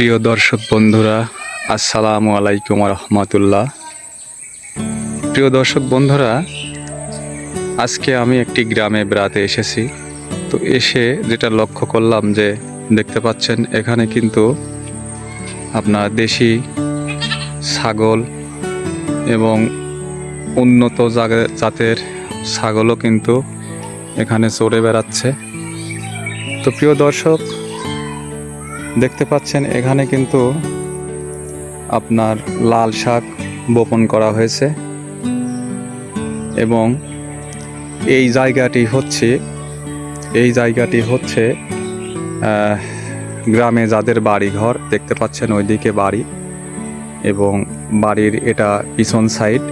প্রিয় দর্শক বন্ধুরা, আসসালামু আলাইকুম রহমতুল্লাহ। প্রিয় দর্শক বন্ধুরা, আজকে আমি একটি গ্রামে বেড়াতে এসেছি। তো এসে যেটা লক্ষ্য করলাম যে দেখতে পাচ্ছেন, এখানে কিন্তু আপনার দেশি ছাগল এবং উন্নত জাতের ছাগলও কিন্তু এখানে চড়ে বেড়াচ্ছে। তো প্রিয় দর্শক দেখতে পাচ্ছেন, এখানে কিন্তু আপনার লাল শাক বপন করা হয়েছে এবং এই জায়গাটি হচ্ছে, এই জায়গাটি হচ্ছে গ্রামে যাদের বাড়ি ঘর দেখতে পাচ্ছেন ওইদিকে বাড়ি এবং বাড়ির এটা পিছন সাইড,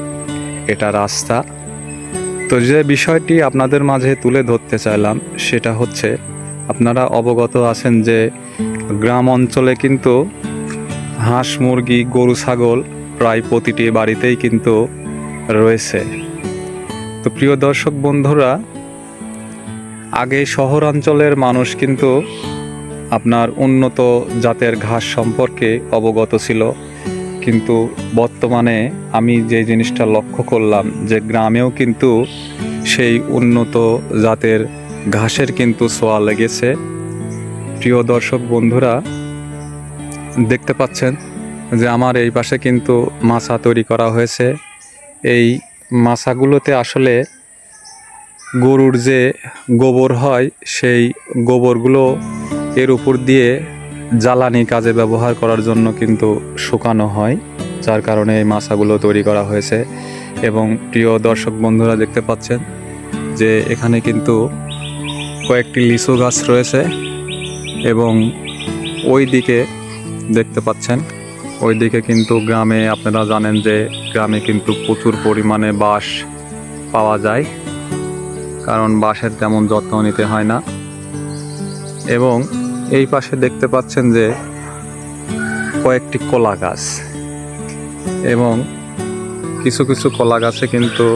এটা রাস্তা। তো যে বিষয়টি আপনাদের মাঝে তুলে ধরতে চাইলাম, সেটা হচ্ছে আপনারা অবগত আছেন যে গ্রাম অঞ্চলে কিন্তু হাঁস, মুরগি, গরু, ছাগল প্রায় প্রতিটি বাড়িতেই কিন্তু রয়েছে। তো প্রিয় দর্শক বন্ধুরা, আগে শহরাঞ্চলের মানুষ কিন্তু আপনার উন্নত জাতের ঘাস সম্পর্কে অবগত ছিল। কিন্তু বর্তমানে আমি যে জিনিসটা লক্ষ্য করলাম যে গ্রামেও কিন্তু সেই উন্নত জাতের ঘাসের কিন্তু ছোঁয়া লেগেছে। প্রিয় দর্শক বন্ধুরা, দেখতে পাচ্ছেন যে আমার এই পাশে কিন্তু মাছা তৈরি করা হয়েছে। এই মাছাগুলোতে আসলে গরুর যে গোবর হয়, সেই গোবরগুলো এর উপর দিয়ে জ্বালানি কাজে ব্যবহার করার জন্য কিন্তু শুকানো হয়, যার কারণে এই মাছাগুলো তৈরি করা হয়েছে। এবং প্রিয় দর্শক বন্ধুরা, দেখতে পাচ্ছেন যে এখানে কিন্তু কয়েকটি লিচু গাছ রয়েছে এবং ওই দিকে দেখতে পাচ্ছেন ওই দিকে কিন্তু গ্রামে আপনারা জানেন যে গ্রামে কিন্তু প্রচুর পরিমাণে বাঁশ পাওয়া যায়, কারণ বাঁশের তেমন যত্ন নিতে হয় না। এবং এই পাশে দেখতে পাচ্ছেন যে কয়েকটি কলা গাছ এবং কিছু কিছু কলা গাছে কিন্তু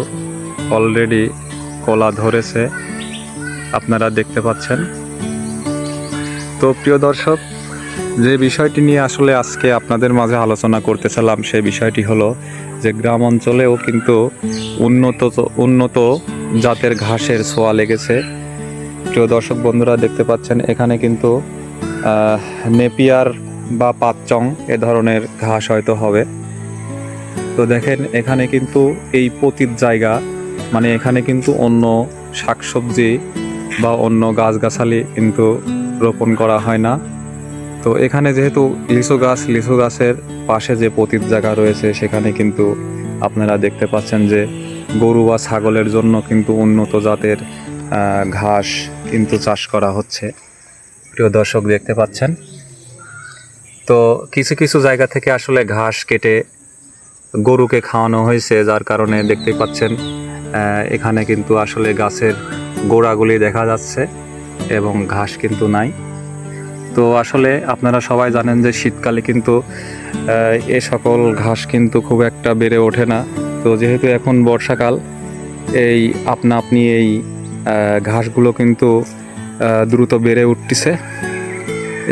অলরেডি কলা ধরেছে। আপনারা দেখতে পাচ্ছেন। তো প্রিয় দর্শক, যে বিষয়টি নিয়ে আসলে আজকে আপনাদের মাঝে আলোচনা করতেছিলাম, সেই বিষয়টি হলো যে গ্রাম অঞ্চলেও কিন্তু উন্নত উন্নত জাতের ঘাসের ছোঁয়া লেগেছে। প্রিয় দর্শক বন্ধুরা, দেখতে পাচ্ছেন এখানে কিন্তু নেপিয়ার বা পাতচং এ ধরনের ঘাস হয়তো হবে। তো দেখেন, এখানে কিন্তু এই পতিত জায়গা মানে এখানে কিন্তু অন্য শাকসবজি বা অন্য গাছগাছালি কিন্তু রোপণ করা হয় না। তো এখানে যেহেতু লিচু গাছ, লিচু গাছের পাশে যে পতিত জায়গা রয়েছে, সেখানে কিন্তু আপনারা দেখতে পাচ্ছেন যে গরু বা ছাগলের জন্য কিন্তু উন্নত জাতের ঘাস কিন্তু চাষ করা হচ্ছে। প্রিয় দর্শক, দেখতে পাচ্ছেন? তো কিছু কিছু জায়গা থেকে আসলে ঘাস কেটে গরুকে খাওয়ানো হয়েছে, যার কারণে দেখতে পাচ্ছেন এখানে কিন্তু আসলে গাছের গোড়াগুলি দেখা যাচ্ছে এবং ঘাস কিন্তু নাই। তো আসলে আপনারা সবাই জানেন যে শীতকালে কিন্তু এ সকল ঘাস কিন্তু খুব একটা বেড়ে ওঠে না। তো যেহেতু এখন বর্ষাকাল, এই আপনা আপনি এই ঘাসগুলো কিন্তু দ্রুত বেড়ে উঠতেছে।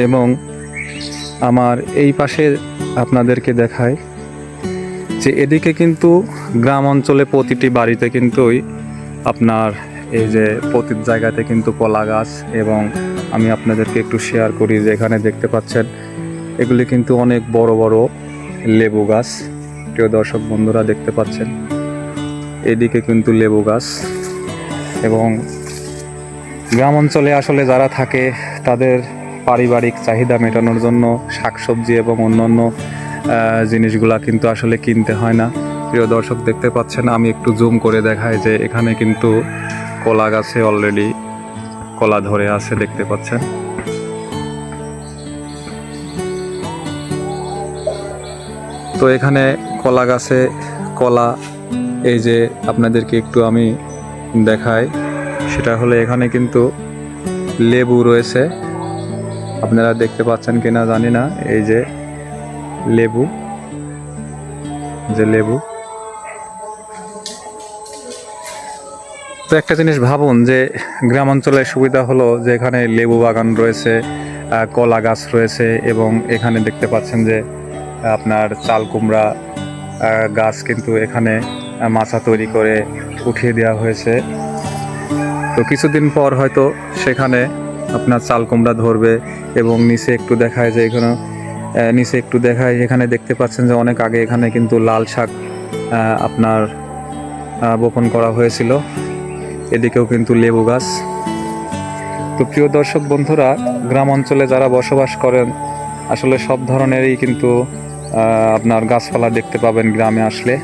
এবং আমার এই পাশে আপনাদেরকে দেখায় যে এদিকে কিন্তু গ্রাম অঞ্চলে প্রতিটি বাড়িতে কিন্তুই আপনার এই যে প্রতিটি জায়গাতে কিন্তু কলা গাছ এবং আমি আপনাদেরকে একটু শেয়ার করি যে এখানে দেখতে পাচ্ছেন, এগুলি কিন্তু অনেক বড় বড় লেবু গাছ। প্রিয় দর্শক বন্ধুরা, দেখতে পাচ্ছেন, এদিকে কিন্তু লেবু গাছ এবং গ্রাম অঞ্চলে আসলে যারা থাকে, তাদের পারিবারিক চাহিদা মেটানোর জন্য শাকসবজি এবং অন্যান্য জিনিসগুলা কিন্তু আসলে কিনতে হয় না। প্রিয় দর্শক, দেখতে পাচ্ছেন, আমি একটু জুম করে দেখাই যে এখানে কিন্তু কলা গাছে অলরেডি কলা ধরে আছে, দেখতে পাচ্ছেন। তো এখানে কলা গাছে কলা, এই যে আপনাদেরকে একটু আমি দেখাই, সেটা হলো এখানে কিন্তু লেবু রয়েছে। আপনারা দেখতে পাচ্ছেন কিনা জানি না, এই যে লেবু যে লেবু। তো একটা জিনিস ভাবুন যে গ্রামাঞ্চলের সুবিধা হলো যে এখানে লেবু বাগান রয়েছে কলা গাছ রয়েছে এবং এখানে দেখতে পাচ্ছেন যে আপনার চাল কুমড়া গাছ কিন্তু এখানে মাছা তৈরি করে উঠিয়ে দেওয়া হয়েছে। তো কিছুদিন পর হয়তো সেখানে আপনার চাল কুমড়া ধরবে এবং নিচে একটু দেখায় যে এখানে নিচে একটু দেখায় এখানে দেখতে পাচ্ছেন যে অনেক আগে এখানে কিন্তু লাল শাক আপনার বপন করা হয়েছিল। এদিকেও কিন্তু লেবু গাছ। তো প্রিয় দর্শক বন্ধুরা, গ্রাম অঞ্চলে যারা বসবাস করেন, আসলে সব ধরনেরই কিন্তু আপনার গাছপালা দেখতে পাবেন গ্রামে আসলে।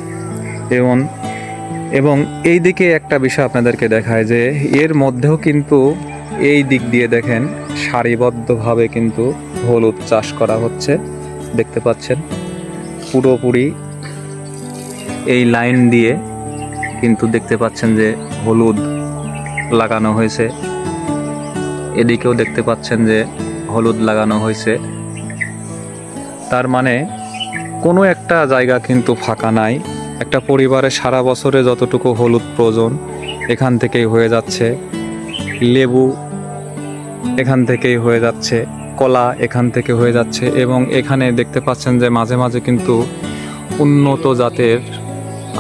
এবং এবং এই দিকে একটা বিষয় আপনাদেরকে দেখায় যে, এর মধ্যেও কিন্তু এই দিক দিয়ে দেখেন, সারিবদ্ধভাবে কিন্তু হলুদ চাষ করা হচ্ছে। দেখতে পাচ্ছেন, পুরোপুরি এই লাইন দিয়ে কিন্তু দেখতে পাচ্ছেন যে হলুদ লাগানো হয়েছে। এদিকেও দেখতে পাচ্ছেন যে হলুদ লাগানো হয়েছে। তার মানে কোনো একটা জায়গা কিন্তু ফাঁকা নাই। একটা পরিবারে সারা বছরে যতটুকু হলুদ প্রয়োজন এখান থেকেই হয়ে যাচ্ছে। লেবু এখান থেকেই হয়ে যাচ্ছে, কলা এখান থেকে হয়ে যাচ্ছে এবং এখানে দেখতে পাচ্ছেন যে মাঝে মাঝে কিন্তু উন্নত জাতের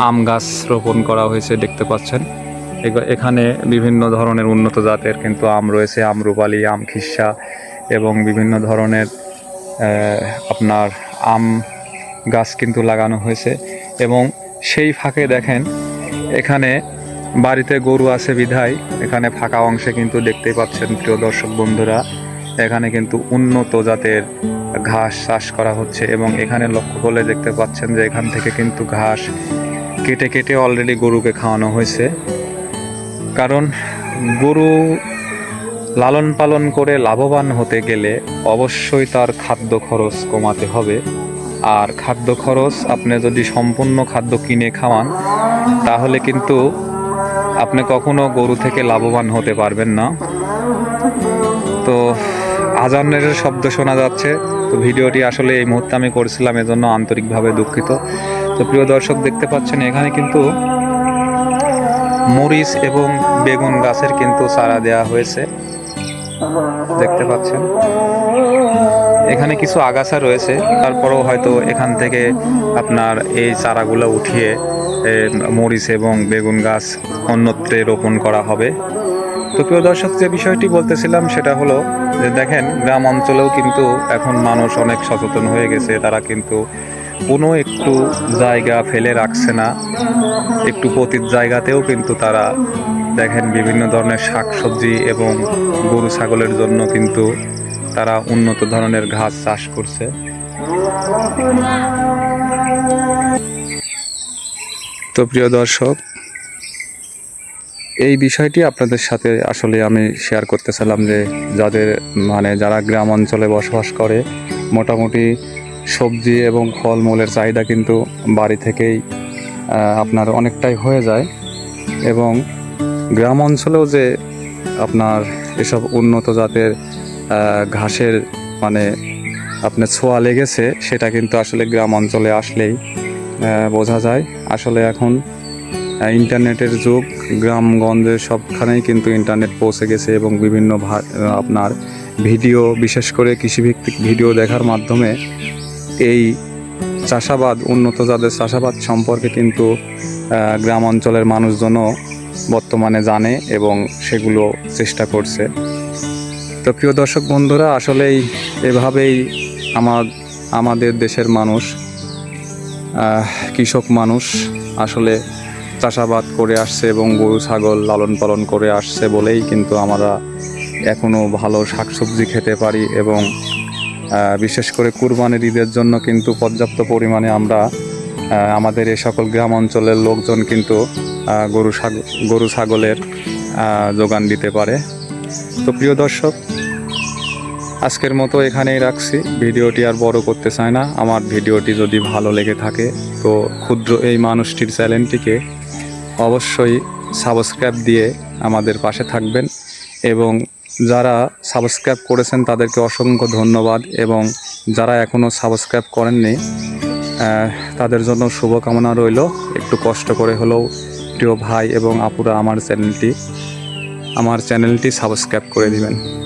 আম গাছ রোপণ করা হয়েছে দেখতে পাচ্ছেন। এখানে বিভিন্ন ধরনের উন্নত জাতের কিন্তু আম রয়েছে, আম রূপালি, আম খিসা এবং বিভিন্ন ধরনের আপনার আম গাছ কিন্তু লাগানো হয়েছে এবং সেই ফাঁকে দেখেন এখানে বাড়িতে গরু আছে বিধায়, এখানে ফাঁকা অংশে কিন্তু দেখতেই পাচ্ছেন প্রিয় দর্শক বন্ধুরা, এখানে কিন্তু উন্নত জাতের ঘাস চাষ করা হচ্ছে এবং এখানে লক্ষ্য করলে দেখতে পাচ্ছেন যে এখান থেকে কিন্তু ঘাস কেটে কেটে অলরেডি গরুকে খাওয়ানো হয়েছে। কারণ গরু লালন পালন করে লাভবান হতে গেলে অবশ্যই তার খাদ্য খরচ কমাতে হবে। আর খাদ্য খরচ আপনি যদি সম্পূর্ণ খাদ্য কিনে খাওয়ান, তাহলে কিন্তু আপনি কখনো গরু থেকে লাভবান হতে পারবেন না। তো আজানের শব্দ শোনা যাচ্ছে। তো ভিডিওটি আসলে এই মুহূর্তে আমি করেছিলাম, এজন্য আন্তরিকভাবে দুঃখিত। তো প্রিয় দর্শক দেখতে পাচ্ছেন, এখানে কিন্তু মরিচ এবং বেগুন গাছের কিন্তু চারা দেওয়া হয়েছে। দেখতে পাচ্ছেন। এখানে কিছু আগাছা রয়েছে, তারপরেও হয়তো এখান থেকে আপনার এই চারাগুলো উঠিয়ে মরিচ এবং বেগুন গাছ অন্যত্রে রোপণ করা হবে। তো প্রিয় দর্শক, যে বিষয়টি বলতেছিলাম সেটা হলো যে দেখেন, গ্রাম অঞ্চলেও কিন্তু এখন মানুষ অনেক সচেতন হয়ে গেছে, তারা কিন্তু কোনো একটু জায়গা ফেলে রাখছে না। একটু পতিত জায়গাতেও কিন্তু তারা দেখেন বিভিন্ন ধরনের শাকসবজি এবং গরু ছাগলের জন্য কিন্তু তারা উন্নত ধরনের ঘাস চাষ করছে। তো প্রিয় দর্শক, এই বিষয়টি আপনাদের সাথে আসলে আমি শেয়ার করতেছিলাম যে যাদের মানে যারা গ্রাম অঞ্চলে বসবাস করে, মোটামুটি সবজি এবং ফলমূলের চাহিদা কিন্তু বাড়ি থেকেই আপনার অনেকটাই হয়ে যায়। এবং গ্রাম অঞ্চলেও যে আপনার এসব উন্নত জাতের ঘাসের মানে আপনার ছোঁয়া লেগেছে, সেটা কিন্তু আসলে গ্রাম অঞ্চলে আসলেই বোঝা যায়। আসলে এখন ইন্টারনেটের যুগ গ্রামগঞ্জে সবখানেই কিন্তু ইন্টারনেট পৌঁছে গেছে এবং বিভিন্ন আপনার ভিডিও, বিশেষ করে কৃষিভিত্তিক ভিডিও দেখার মাধ্যমে এই চাষাবাদ, উন্নত জাতের চাষাবাদ সম্পর্কে কিন্তু গ্রাম অঞ্চলের মানুষজনও বর্তমানে জানে এবং সেগুলো চেষ্টা করছে। তো প্রিয় দর্শক বন্ধুরা, আসলেই এভাবেই আমার, আমাদের দেশের মানুষ কৃষক মানুষ আসলে চাষাবাদ করে আসছে এবং গরু, ছাগল লালন পালন করে আসছে বলেই কিন্তু আমরা এখনও ভালো শাকসবজি খেতে পারি এবং বিশেষ করে কুরবানির ঈদের জন্য কিন্তু পর্যাপ্ত পরিমাণে আমরা আমাদের এই সকল গ্রাম অঞ্চলের লোকজন কিন্তু গরু গরু ছাগলের যোগান দিতে পারে। তো প্রিয় দর্শক, আজকের মতো এখানেই রাখছি। ভিডিওটি আর বড় করতে চাই না। আমার ভিডিওটি যদি ভালো লেগে থাকে, তো ক্ষুদ্র এই মানুষটির চ্যানেলটিকে অবশ্যই সাবস্ক্রাইব দিয়ে আমাদের পাশে থাকবেন এবং যারা সাবস্ক্রাইব করেছেন তাদেরকে অসংখ্য ধন্যবাদ এবং যারা এখনও সাবস্ক্রাইব করেননি তাদের জন্য শুভকামনা রইল। একটু কষ্ট করে হলেও প্রিয় ভাই এবং আপুরা আমার চ্যানেলটি আমার চ্যানেলটি সাবস্ক্রাইব করে দিবেন।